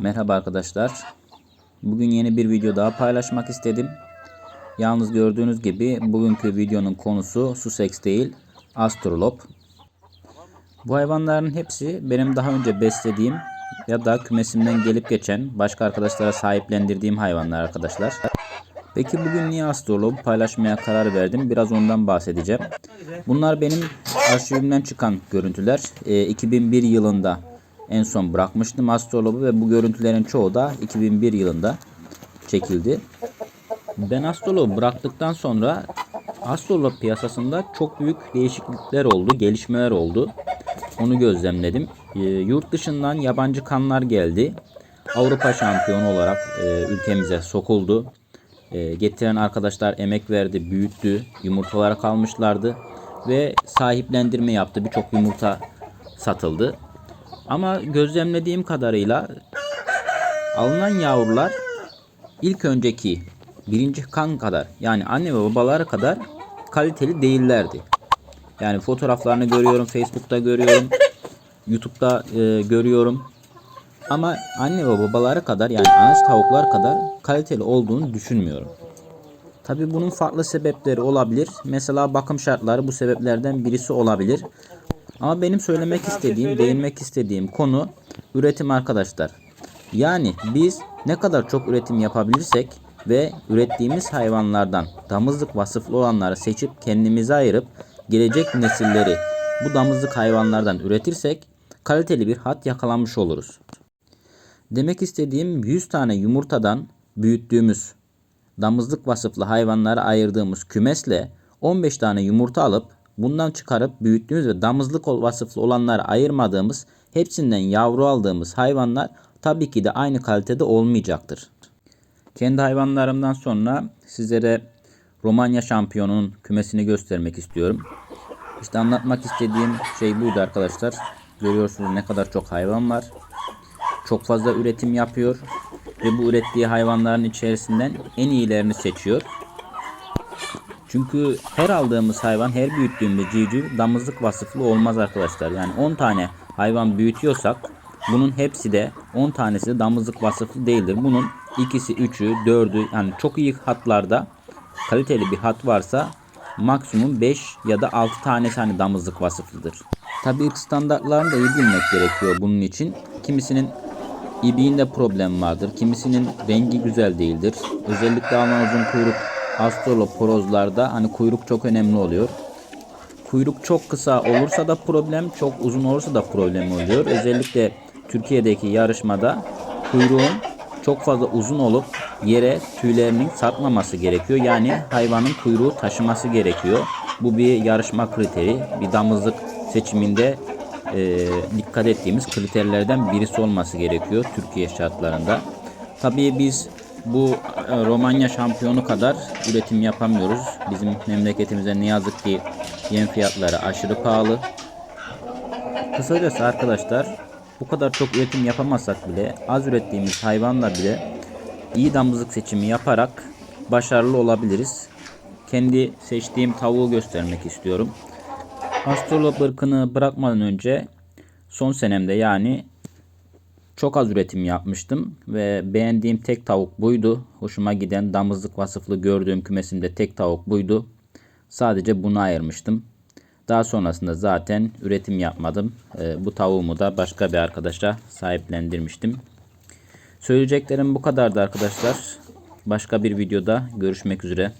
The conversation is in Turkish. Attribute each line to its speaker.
Speaker 1: Merhaba arkadaşlar. Bugün yeni bir video daha paylaşmak istedim. Yalnız gördüğünüz gibi bugünkü videonun konusu Sussex değil, Astrolop. Bu hayvanların hepsi benim daha önce beslediğim ya da kümesimden gelip geçen başka arkadaşlara sahiplendirdiğim hayvanlar arkadaşlar. Peki bugün niye Astrolop paylaşmaya karar verdim? Biraz ondan bahsedeceğim. Bunlar benim arşivimden çıkan görüntüler. Ee, 2001 yılında en son bırakmıştım Astrolop'u ve bu görüntülerin çoğu da 2001 yılında çekildi. Ben Astrolop'u bıraktıktan sonra Astrolop piyasasında çok büyük değişiklikler oldu, gelişmeler oldu. Onu gözlemledim. Ee, yurt dışından yabancı kanlar geldi. Avrupa şampiyonu olarak e, ülkemize sokuldu. E, getiren arkadaşlar emek verdi, büyüttü, yumurtalara kalmışlardı ve sahiplendirme yaptı. Birçok yumurta satıldı. Ama gözlemlediğim kadarıyla alınan yavrular ilk önceki birinci kan kadar yani anne ve babaları kadar kaliteli değillerdi. Yani fotoğraflarını görüyorum, Facebook'ta görüyorum, YouTube'da e, görüyorum. Ama anne ve babaları kadar yani anaç tavuklar kadar kaliteli olduğunu düşünmüyorum. Tabi bunun farklı sebepleri olabilir. Mesela bakım şartları bu sebeplerden birisi olabilir. Ama benim söylemek istediğim, değinmek istediğim konu üretim arkadaşlar. Yani biz ne kadar çok üretim yapabilirsek ve ürettiğimiz hayvanlardan damızlık vasıflı olanları seçip kendimize ayırıp gelecek nesilleri bu damızlık hayvanlardan üretirsek kaliteli bir hat yakalamış oluruz. Demek istediğim 100 tane yumurtadan büyüttüğümüz damızlık vasıflı hayvanlara ayırdığımız kümesle 15 tane yumurta alıp bundan çıkarıp büyüttüğümüz ve damızlık vasıflı olanlara ayırmadığımız hepsinden yavru aldığımız hayvanlar tabii ki de aynı kalitede olmayacaktır. Kendi hayvanlarımdan sonra sizlere Romanya şampiyonunun kümesini göstermek istiyorum. İşte anlatmak istediğim şey buydu arkadaşlar. Görüyorsunuz ne kadar çok hayvan var. Çok fazla üretim yapıyor ve bu ürettiği hayvanların içerisinden en iyilerini seçiyor. Çünkü her aldığımız hayvan, her büyüttüğümüz civciv damızlık vasıflı olmaz arkadaşlar. Yani 10 tane hayvan büyütüyorsak bunun hepsi de 10 tanesi de damızlık vasıflı değildir. Bunun ikisi, üçü, dördü yani çok iyi hatlarda kaliteli bir hat varsa maksimum 5 ya da 6 tanesi hani damızlık vasıflıdır. Tabii ırk standartlarını da iyi bilmek gerekiyor bunun için. Kimisinin ibiğinde problem vardır. Kimisinin rengi güzel değildir. Özellikle Alman uzun kuyruk astroloporozlarda hani kuyruk çok önemli oluyor. Kuyruk çok kısa olursa da problem, çok uzun olursa da problem oluyor. Özellikle Türkiye'deki yarışmada kuyruğun çok fazla uzun olup yere tüylerinin sarkmaması gerekiyor. Yani hayvanın kuyruğu taşıması gerekiyor. Bu bir yarışma kriteri. Bir damızlık seçiminde e, dikkat ettiğimiz kriterlerden birisi olması gerekiyor Türkiye şartlarında. Tabii biz bu e, Romanya şampiyonu kadar üretim yapamıyoruz. Bizim memleketimizde ne yazık ki yem fiyatları aşırı pahalı. Kısacası arkadaşlar bu kadar çok üretim yapamazsak bile az ürettiğimiz hayvanla bile iyi damızlık seçimi yaparak başarılı olabiliriz. Kendi seçtiğim tavuğu göstermek istiyorum. Astrolop ırkını bırakmadan önce son senemde yani çok az üretim yapmıştım ve beğendiğim tek tavuk buydu. Hoşuma giden damızlık vasıflı gördüğüm kümesimde tek tavuk buydu. Sadece bunu ayırmıştım. Daha sonrasında zaten üretim yapmadım. Ee, bu tavuğumu da başka bir arkadaşa sahiplendirmiştim. Söyleyeceklerim bu kadardı arkadaşlar. Başka bir videoda görüşmek üzere.